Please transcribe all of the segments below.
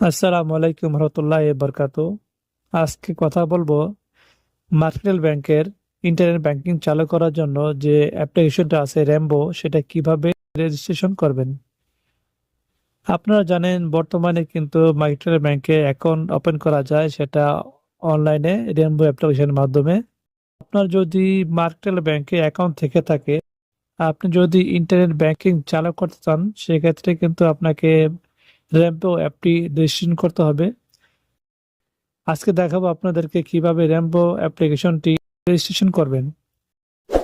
আসসালামু আলাইকুম রহমতুল্লাহ বরকাত। আজকে কথা বলব মার্কেটাইল ব্যাংকের ইন্টারনেট ব্যাংকিং চালু করার জন্য যে অ্যাপ্লিকেশনটা আছে র্যাম্বো, সেটা কীভাবে রেজিস্ট্রেশন করবেন? আপনারা জানেন বর্তমানে কিন্তু মার্কেটাইল ব্যাংকে অ্যাকাউন্ট ওপেন করা যায়, সেটা অনলাইনে র্যাম্বো অ্যাপ্লিকেশনের মাধ্যমে। আপনার যদি মার্কেটাইল ব্যাংকে অ্যাকাউন্ট থেকে থাকে, আপনি যদি ইন্টারনেট ব্যাংকিং চালু করতে চান, সেক্ষেত্রে কিন্তু আপনাকে র্যাম্পো অ্যাপটি রেজিস্ট্রেশন করতে হবে। আজকে দেখাবো আপনাদেরকে কীভাবে র্যাম্পো অ্যাপ্লিকেশনটি রেজিস্ট্রেশন করবেন।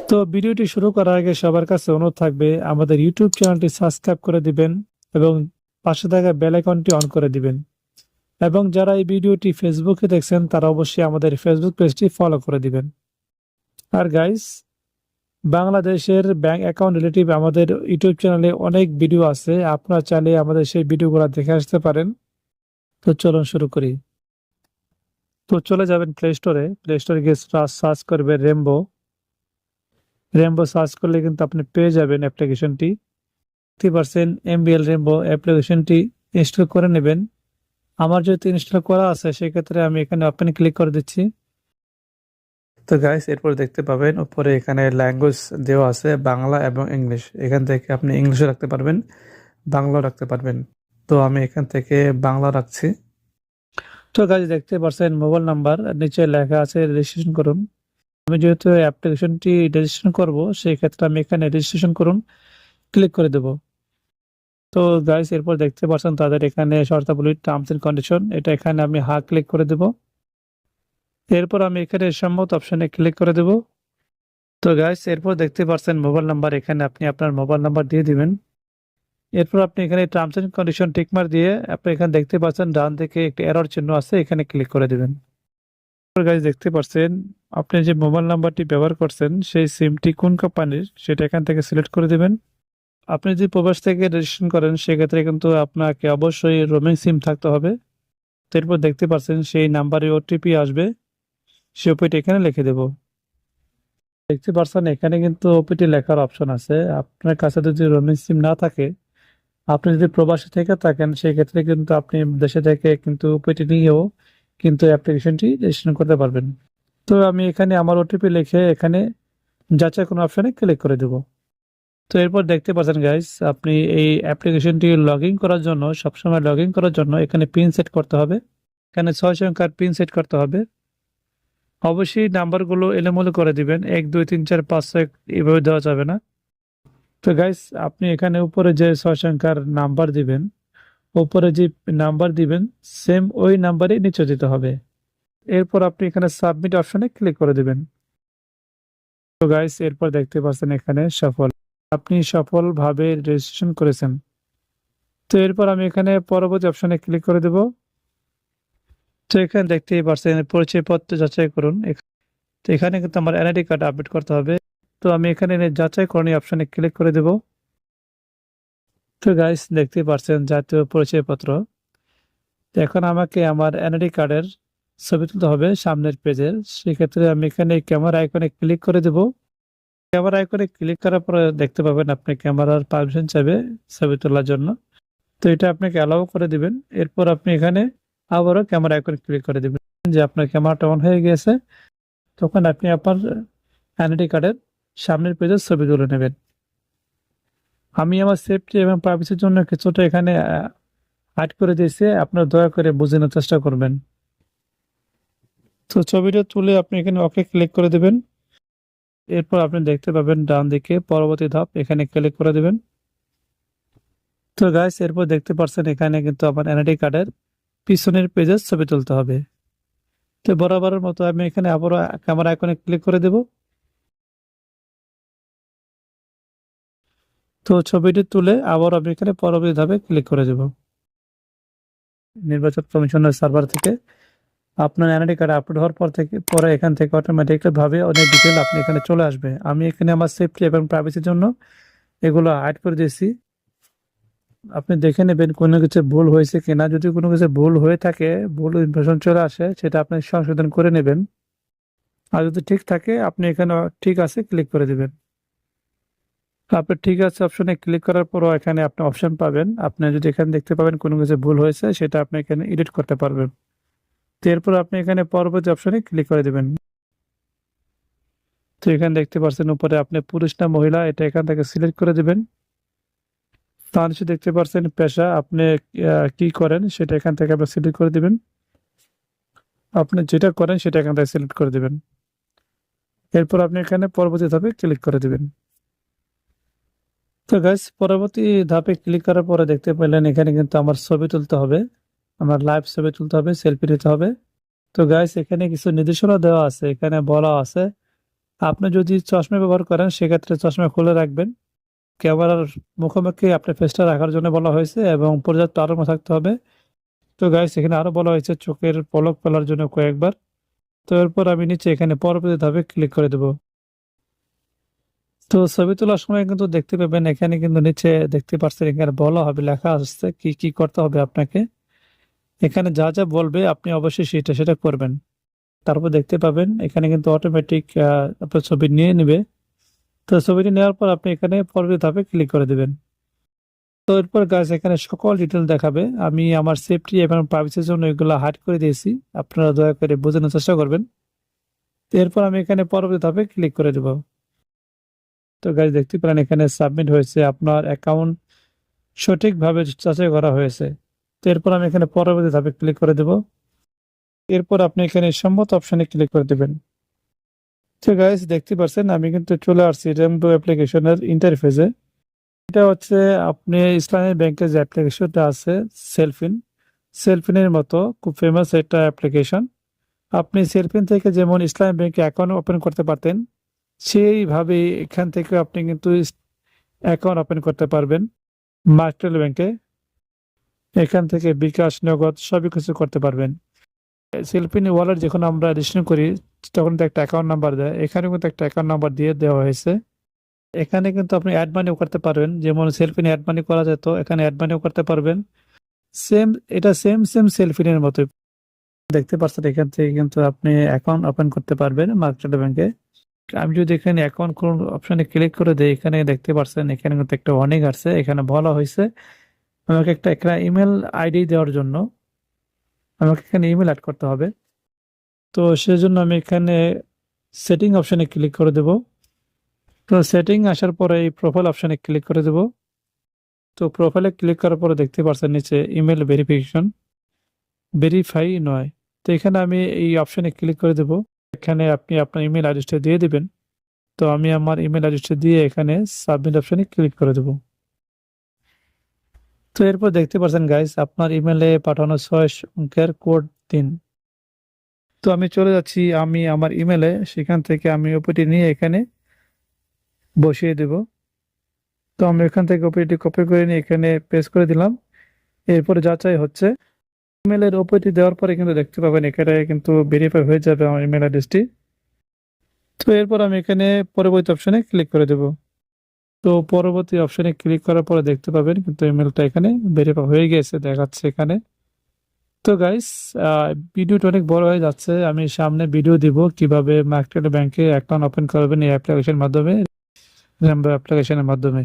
তো ভিডিওটি শুরু করার আগে সবার কাছে অনুরোধ থাকবে, আমাদের ইউটিউব চ্যানেলটি সাবস্ক্রাইব করে দিবেন এবং পাশে থাকা বেল অন করে দিবেন। এবং যারা এই ভিডিওটি ফেসবুকে দেখছেন, তারা অবশ্যই আমাদের ফেসবুক পেজটি ফলো করে দিবেন। আর গাইস বাংলাদেশের ব্যাংক অ্যাকাউন্ট রিলেটিভ আমাদের ইউটিউব চ্যানেলে অনেক ভিডিও আছে। আপনারা চাইলে আমাদের সেই ভিডিওগুলো দেখে আসতে পারেন। তো চলুন শুরু করি। তো চলে যাবেন প্লে স্টোরে প্লে স্টোরে গিয়ে সার্চ করবে রেমবো রেমবো সার্চ করলে কিন্তু আপনি পেয়ে যাবেন অ্যাপ্লিকেশনটি। ফিফটি পার্সেন্ট এমবিএল রেমবো অ্যাপ্লিকেশনটি ইনস্টল করে নেবেন। আমার যেহেতু ইনস্টল করা আছে, সেক্ষেত্রে আমি এখানে ওপেন ক্লিক করে দিচ্ছি। তো গাইস এরপর দেখতে পাবেন উপরে এখানে ল্যাঙ্গুয়েজ দেওয়া আছে, বাংলা এবং ইংলিশ এখান থেকে আপনি ইংলিশও রাখতে পারবেন, বাংলাও রাখতে পারবেন। তো আমি এখান থেকে বাংলা রাখছি। তো গাইস দেখতে পাচ্ছেন মোবাইল নাম্বার নিচে লেখা আছে রেজিস্ট্রেশন করুন। আমি যেহেতু অ্যাপ্লিকেশনটি রেজিস্ট্রেশন করব সেই ক্ষেত্রে আমি এখানে রেজিস্ট্রেশন করুন ক্লিক করে দেব। তো গাইস এরপর দেখতে পাচ্ছেন তাদের এখানে শর্তাবলী টার্মস এন্ড কন্ডিশন এটা এখানে আমি হা ক্লিক করে দেব। এরপর আমি এখানে সম্মত অপশনে ক্লিক করে দেব। তো গাইস এরপর দেখতে পাচ্ছেন মোবাইল নাম্বার এখানে আপনি আপনার মোবাইল নাম্বার দিয়ে দিবেন। এরপর আপনি এখানে টার্মস এন্ড কন্ডিশন টিকমার দিয়ে আপনি এখানে দেখতে পাচ্ছেন ডান থেকে একটি এরর চিহ্ন আছে, এখানে ক্লিক করে দিবেন। গাইস দেখতে পাচ্ছেন আপনি যে মোবাইল নাম্বারটি ব্যবহার করছেন, সেই সিমটি কোন কোম্পানির সেটা এখান থেকে সিলেক্ট করে দেবেন। আপনি যদি প্রবাস থেকে রেজিস্ট্রেশন করেন, সেক্ষেত্রে কিন্তু আপনাকে অবশ্যই রোমিং সিম থাকতে হবে। এরপর দেখতে পাচ্ছেন সেই নাম্বারে ওটিপি আসবে। সে ওপিটি এখানে লিখে দেব। দেখতে পারছেন, এখানে কিন্তু ওপিটি লেখার অপশন আছে। আপনার কাছে যদি রোমিং সিম না থাকে, আপনি যদি প্রবাসী থেকে থাকেন, সেক্ষেত্রে কিন্তু আপনি দেশে থেকে কিন্তু ওপিটি নিয়েও কিন্তু অ্যাপ্লিকেশনটি রেজিস্ট্রেশন করতে পারবেন। তো আমি এখানে আমার ওটিপি লিখে এখানে যাচাই কোনো অপশানে ক্লিক করে দেব। তো এরপর দেখতে পাচ্ছেন গাইস আপনি এই অ্যাপ্লিকেশনটি লগ ইন করার জন্য, সবসময় লগ ইন করার জন্য এখানে পিন সেট করতে হবে। এখানে ছয় সংখ্যার পিন সেট করতে হবে। অবশ্যই নাম্বারগুলো এলোমেলো করে দিবেন। এক, দুই, তিন, চার, পাঁচ, ছয়, এভাবে দেওয়া যাবে না। তো গাইস আপনি এখানে উপরে যে ছয় সংখ্যার নাম্বার দিবেন, উপরে যে নাম্বার দিবেন সেম ওই নাম্বারই নিচে দিতে হবে। এরপর আপনি এখানে সাবমিট অপশনে ক্লিক করে দিবেন। তো গাইস এরপর দেখতে পাচ্ছেন এখানে সফল। আপনি সফলভাবে রেজিস্ট্রেশন করেছেন। তো এরপর আমি এখানে পরবর্তী অপশনে ক্লিক করে দেব। তো এখানে দেখতেই পাচ্ছেন পরিচয়পত্র যাচাই করুন। তো এখানে কিন্তু আমার এনআইডি কার্ড আপডেট করতে হবে। তো আমি এখানে যাচাই করণী অপশানে ক্লিক করে দেব। তো গাইস, দেখতেই পাচ্ছেন জাতীয় পরিচয়পত্র। এখন আমাকে আমার এনআইডি কার্ডের ছবি তুলতে হবে সামনের পেজের। সেক্ষেত্রে আমি এখানে ক্যামেরা আইকনে ক্লিক করে দেব। ক্যামেরা আইকনে ক্লিক করার পরে দেখতে পাবেন আপনি ক্যামেরার পারমিশন চাইবে ছবি তোলার জন্য। তো এটা আপনাকে অ্যালাউ করে দিবেন। এরপর আপনি এখানে আবারও ক্যামেরা আইকনে ক্লিক করে দিবেন যে আপনার ক্যামেরাটা অন হয়ে গেছে। তখন আপনি আপনার এনআইডি কার্ডের সামনের পেজের ছবি তুলে নেবেন। আমি আমার সেফটি এবং প্রাইভেসির জন্য কিছুটা এখানে হাইড করে দিয়েছি। আপনার দয়া করে বুঝে নেওয়ার চেষ্টা করবেন। তো ছবিটা তুলে আপনি এখানে ওকে ক্লিক করে দেবেন। এরপর আপনি দেখতে পাবেন ডান দিকে পরবর্তী ধাপ, এখানে ক্লিক করে দেবেন। তো গাইস এরপর দেখতে পাচ্ছেন এখানে কিন্তু আমার এনআইডি কার্ডের পিছনের পেজের ছবি তুলতে হবে। তো বরাবরের মতো আমি এখানে আবারও ক্যামেরা আইকনে ক্লিক করে দেব। তো ছবিটি তুলে আবার আমি এখানে পরবর্তী ধাপে ক্লিক করে দেব। নির্বাচন কমিশনের সার্ভার থেকে আপনার এনআইডি কার্ড আপলোড হওয়ার পর থেকে, পরে এখান থেকে অটোমেটিকলি ভাবে অনেক ডিটেল আপনি এখানে চলে আসবে। আমি এখানে আমার সেফটি এবং প্রাইভেসির জন্য এগুলো হাইড করে দিয়েছি। আপনি দেখে নেবেন কোনো কিছু ভুল হয়েছে কিনা। যদি কোনো কিছু ভুল হয়ে থাকে, ভুল ইনফরমেশন চলে আসে, সেটা আপনি সংশোধন করে নেবেন। আর যদি ঠিক থাকে, আপনি এখানে ঠিক আছে ক্লিক করে দেবেন। আপনি ঠিক আছে অপশনে ক্লিক করার পরও এখানে আপনি অপশন পাবেন। আপনি যদি এখানে দেখতে পাবেন কোনো কিছু ভুল হয়েছে, সেটা আপনি এখানে এডিট করতে পারবেন। তো এরপর আপনি এখানে পরবর্তী অপশনে ক্লিক করে দেবেন। তো এখানে দেখতে পাচ্ছেন উপরে আপনি পুরুষ না মহিলা, এটা এখান থেকে সিলেক্ট করে দেবেন। তার নিচে দেখতে পাচ্ছেন পেশা, আপনি কি করেন সেটা এখান থেকে আপনি সিলেক্ট করে দিবেন। আপনি যেটা করেন সেটা এখান থেকে সিলেক্ট করে দিবেন। এরপর আপনি এখানে পরবর্তী ধাপে ক্লিক করে দিবেন। তো গাইস পরবর্তী ধাপে ক্লিক করার পরে দেখতে পেলেন এখানে কিন্তু আমার ছবি তুলতে হবে, আমার লাইভ ছবি তুলতে হবে সেলফি নিতে হবে। তো গাইস এখানে কিছু নির্দেশনা দেওয়া আছে, এখানে বলা আছে, আপনি যদি চশমা ব্যবহার করেন, সেক্ষেত্রে চশমা খুলে রাখবেন। ক্যামেরার মুখোমুখি আপনার ফেসটা রাখার জন্য বলা হয়েছে এবং পর্যাপ্ত আরামও থাকতে হবে। তো গাইস এখানে আরও বলা হয়েছে চোখের পলক ফেলার জন্য কয়েকবার। তো এরপর আমি নিচে এখানে পরবর্তী ধাপে ক্লিক করে দেব। তো ছবি তোলার সময় কিন্তু দেখতে পাবেন, এখানে কিন্তু নিচে দেখতে পাচ্ছেন, এখানে বলা হবে, লেখা আসছে কি কি করতে হবে আপনাকে। এখানে যা যা বলবে আপনি অবশ্যই সেটা সেটা করবেন। তারপর দেখতে পাবেন, এখানে কিন্তু অটোমেটিক আপনার ছবি নিয়ে নেবে। তো ছবিটি নেওয়ার পর আপনি এখানে পরবর্তী ধাপে ক্লিক করে দেবেন। তো এরপর গাছ এখানে সকল ডিটেল দেখাবে। আমি আমার সেফটি এবং প্রাইভেসির জন্য এগুলো হাইড করে দিয়েছি। আপনারা দয়া করে বোঝানোর চেষ্টা করবেন। তো এরপর আমি এখানে পরবর্তী ধাপে ক্লিক করে দেব। তো গাছ দেখতে পারেন এখানে সাবমিট হয়েছে। আপনার অ্যাকাউন্ট সঠিকভাবে যাচাই করা হয়েছে। তো এরপর আমি এখানে পরবর্তী ধাপে ক্লিক করে দেব। এরপর আপনি এখানে সম্মত অপশানে ক্লিক করে দেবেন। তো গাইস দেখতে পাচ্ছেন আমি কিন্তু চলে আসছি রেমবো অ্যাপ্লিকেশনের ইন্টারফেসে এটা হচ্ছে আপনি ইসলামী ব্যাংকের যে অ্যাপ্লিকেশনটা আছে সেলফিন সেলফিনের মতো খুব ফেমাস একটা অ্যাপ্লিকেশন আপনি সেলফিন থেকে যেমন ইসলামী ব্যাংকে অ্যাকাউন্ট ওপেন করতে পারতেন, সেইভাবে এখান থেকে আপনি কিন্তু অ্যাকাউন্ট ওপেন করতে পারবেন মার্কেল ব্যাংকে। এখান থেকে বিকাশ, নগদ, সবই কিছু করতে পারবেন। সেলফিন ওয়ালেট যখন আমরা রেজিস্ট্রেশন করি, তখন তো একটা অ্যাকাউন্ট নাম্বার দেয়। এখানে কিন্তু একটা অ্যাকাউন্ট নাম্বার দিয়ে দেওয়া হয়েছে। এখানে কিন্তু আপনি অ্যাড মানিও করতে পারবেন। যেমন সেলফিনে অ্যাড মানি করা যেত, এখানে অ্যাড মানিও করতে পারবেন। সেম এটা সেম সেম সেলফিনের মতো দেখতে পাচ্ছেন, এখান থেকে কিন্তু আপনি অ্যাকাউন্ট ওপেন করতে পারবেন মার্কেট ব্যাংকে আমি যদি এখানে অ্যাকাউন্ট কোন অপশনে ক্লিক করে দিই, এখানে দেখতে পাচ্ছেন, এখানে কিন্তু একটা অনেক আছে এখানে বলা হয়েছে, আমাকে একটা একটা ইমেল আইডি দেওয়ার জন্য। আমাকে এখানে ইমেল অ্যাড করতে হবে। তো সেজন্য আমি এখানে সেটিং অপশানে ক্লিক করে দেব। তো সেটিং আসার পরে এই প্রোফাইল অপশানে ক্লিক করে দেব। তো প্রোফাইলে ক্লিক করার পরে দেখতে পাচ্ছেন নিচে ইমেল ভেরিফিকেশন ভেরিফাই নয়। তো এখানে আমি এই অপশানে ক্লিক করে দেব। এখানে আপনি আপনার ইমেল অ্যাড্রেসটা দিয়ে দিবেন। তো আমি আমার ইমেল অ্যাড্রেসটা দিয়ে এখানে সাবমিট অপশনে ক্লিক করে দেব। তো এরপর দেখতে পাচ্ছেন গাইস আপনার ইমেলে পাঠানো ছয় অঙ্কের কোড দিন তো আমি চলে যাচ্ছি, আমি আমার ইমেলে সেখান থেকে আমি ওপিটি নিয়ে এখানে বসিয়ে দেব। তো আমি এখান থেকে ওপিটি কপি করে নিয়ে এখানে পেস্ট করে দিলাম। এরপরে যাচাই হচ্ছে ইমেলের ওপিটি দেওয়ার পরে কিন্তু দেখতে পাবেন, এখানে কিন্তু ভেরিফাই হয়ে যাবে আমার ইমেল অ্যাড্রেসটি তো এরপর আমি এখানে পরবর্তী অপশনে ক্লিক করে দেব। তো পরবর্তী অপশনে ক্লিক করার পরে দেখতে পাবেন কিন্তু ইমেলটা এখানে ভেরিফাই হয়ে গেছে, দেখাচ্ছে এখানে। তো গাইস ভিডিওটা অনেক বড় হয়ে যাচ্ছে। আমি সামনে ভিডিও দিব কীভাবে মার্কেট ব্যাংকে অ্যাকাউন্ট ওপেন করবেন এই অ্যাপ্লিকেশনের মাধ্যমে র্যাম্বো অ্যাপ্লিকেশনের মাধ্যমে।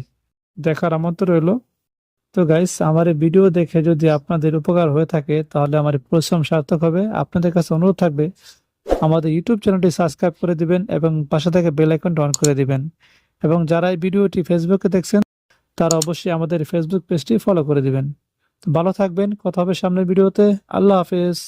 দেখার আমন্ত্রণ রইল। তো গাইস আমার এই ভিডিও দেখে যদি আপনাদের উপকার হয়ে থাকে, তাহলে আমার পরিশ্রম সার্থক হবে। আপনাদের কাছে অনুরোধ থাকবে, আমাদের ইউটিউব চ্যানেলটি সাবস্ক্রাইব করে দিবেন এবং পাশে থেকে বেল আইকনটা অন করে দিবেন। এবং যারা এই ভিডিওটি ফেসবুকে দেখছেন, তারা অবশ্যই আমাদের ফেসবুক পেজটি ফলো করে দিবেন। ভালো থাকবেন, কথা হবে সামনের ভিডিওতে। আল্লাহ হাফেজ।